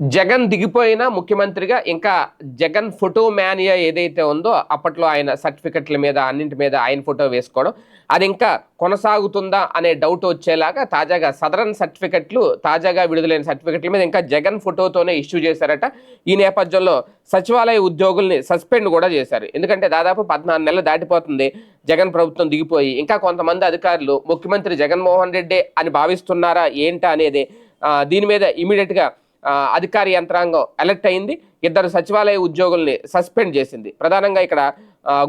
జగన్ దిగిపోయిన ముఖ్యమంత్రిగా ఇంకా Jagan photo mania ఏదైతే ఉందో అప్పట్లో ఆయన సర్టిఫికెట్ల మీద అన్నింటి మీద ఆయన ఫోటో వేసుకోవడం. అది ఇంకా కొనసాగుతుందా అనే డౌట్ వచ్చేలాగా తాజాగా సదరన్ సర్టిఫికెట్లు తాజాగా విడుదలైన సర్టిఫికెట్ల మీద ఇంకా జగన్ ఫోటోతోనే ఇష్యూ చేశారట. ఈ నేపథ్యంలో సచివాలయ ఉద్యోగుల్ని సస్పెండ్ కూడా చేశారు. ఎందుకంటే దాదాపు పద్నాలుగు నెలలు దాటిపోతుంది జగన్ ప్రభుత్వం దిగిపోయి. ఇంకా కొంతమంది అధికారులు ముఖ్యమంత్రి జగన్మోహన్ రెడ్డి అని భావిస్తున్నారా ఏంటా అనేది దీని మీద ఇమీడియట్గా అధికార యంత్రాంగం అలర్ట్ అయింది. ఇద్దరు సచివాలయ ఉద్యోగుల్ని సస్పెండ్ చేసింది. ప్రధానంగా ఇక్కడ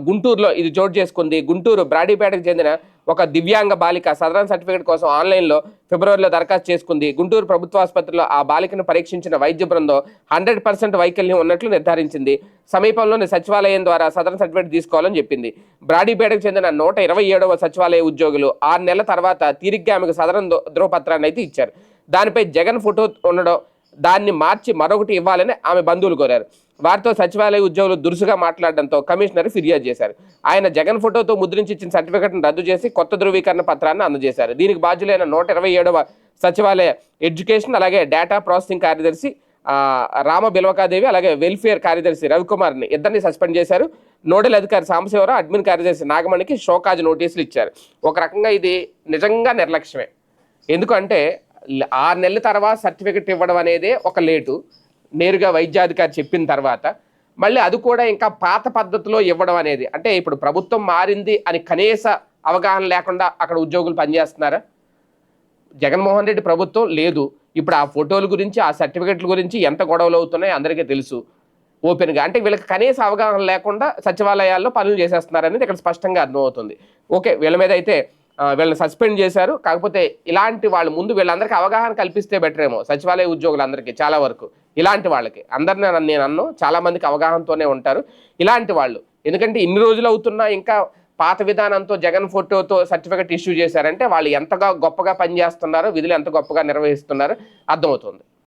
గుంటూరులో ఇది చోటు చేసుకుంది. గుంటూరు బ్రాడీపేటకు చెందిన ఒక దివ్యాంగ బాలిక సదరన్ సర్టిఫికేట్ కోసం ఆన్లైన్లో ఫిబ్రవరిలో దరఖాస్తు చేసుకుంది. గుంటూరు ప్రభుత్వ ఆసుపత్రిలో ఆ బాలికను పరీక్షించిన వైద్య బృందం హండ్రెడ్ పర్సెంట్ వైకల్యం ఉన్నట్లు నిర్ధారించింది. సమీపంలోని సచివాలయం ద్వారా సదరన్ సర్టిఫికేట్ తీసుకోవాలని చెప్పింది. బ్రాడీపేటకు చెందిన నూట ఇరవై ఏడవ సచివాలయ ఉద్యోగులు ఆరు నెలల తర్వాత తీరిగ్గా ఆమెకు సదరన్ ధ్రు- ధ్రువపత్రాన్ని అయితే ఇచ్చారు. దానిపై జగన్ ఫోటో ఉండడం దాన్ని మార్చి మరొకటి ఇవ్వాలని ఆమె బంధువులు కోరారు. వారితో సచివాలయ ఉద్యోగులు దురుసుగా మాట్లాడడంతో కమిషనర్ ఫిర్యాదు చేశారు. ఆయన జగన్ ఫోటోతో ముద్రించి ఇచ్చిన సర్టిఫికెట్ను రద్దు చేసి కొత్త ధృవీకరణ పత్రాన్ని అందజేశారు. దీనికి బాధ్యులైన నూట ఇరవై ఏడవ సచివాలయ ఎడ్యుకేషన్ అలాగే డేటా ప్రాసెసింగ్ కార్యదర్శి రామ బిల్వకాదేవి అలాగే వెల్ఫేర్ కార్యదర్శి రవికుమార్ని ఇద్దరిని సస్పెండ్ చేశారు. నోడల్ అధికారి సాంబశివరావు అడ్మిన్ కార్యదర్శి నాగమణికి షోకాజ్ నోటీసులు ఇచ్చారు. ఒక రకంగా ఇది నిజంగా నిర్లక్ష్యమే. ఎందుకంటే ఆరు నెలల తర్వాత సర్టిఫికెట్ ఇవ్వడం అనేదే ఒక లేటు. నేరుగా వైద్యాధికారి చెప్పిన తర్వాత. మళ్ళీ అది కూడా ఇంకా పాత పద్ధతిలో ఇవ్వడం అనేది. అంటే ఇప్పుడు ప్రభుత్వం మారింది అని కనీస అవగాహన లేకుండా అక్కడ ఉద్యోగులు పనిచేస్తున్నారా? జగన్మోహన్ రెడ్డి ప్రభుత్వం లేదు. ఇప్పుడు ఆ ఫోటోల గురించి ఆ సర్టిఫికెట్ల గురించి ఎంత గొడవలు అవుతున్నాయో అందరికీ తెలుసు. ఓపెన్గా అంటే వీళ్ళకి కనీస అవగాహన లేకుండా సచివాలయాల్లో పనులు చేసేస్తున్నారనేది ఇక్కడ స్పష్టంగా అర్థమవుతుంది. ఓకే వీళ్ళ మీద అయితే వీళ్ళని సస్పెండ్ చేశారు. కాకపోతే ఇలాంటి వాళ్ళు ముందు వీళ్ళందరికీ అవగాహన కల్పిస్తే బెటర్ ఏమో. సచివాలయ ఉద్యోగులందరికీ చాలా వరకు. ఇలాంటి వాళ్ళకి. అందరిని నన్ను నేను అన్ను చాలా మందికి అవగాహనతోనే ఉంటారు. ఇలాంటి వాళ్ళు. ఎందుకంటే ఇన్ని రోజులు అవుతున్నా ఇంకా పాత విధానంతో జగన్ ఫోటోతో సర్టిఫికెట్ ఇష్యూ చేశారంటే వాళ్ళు ఎంతగా గొప్పగా పనిచేస్తున్నారో విధులు ఎంత గొప్పగా నిర్వహిస్తున్నారో అర్థమవుతుంది.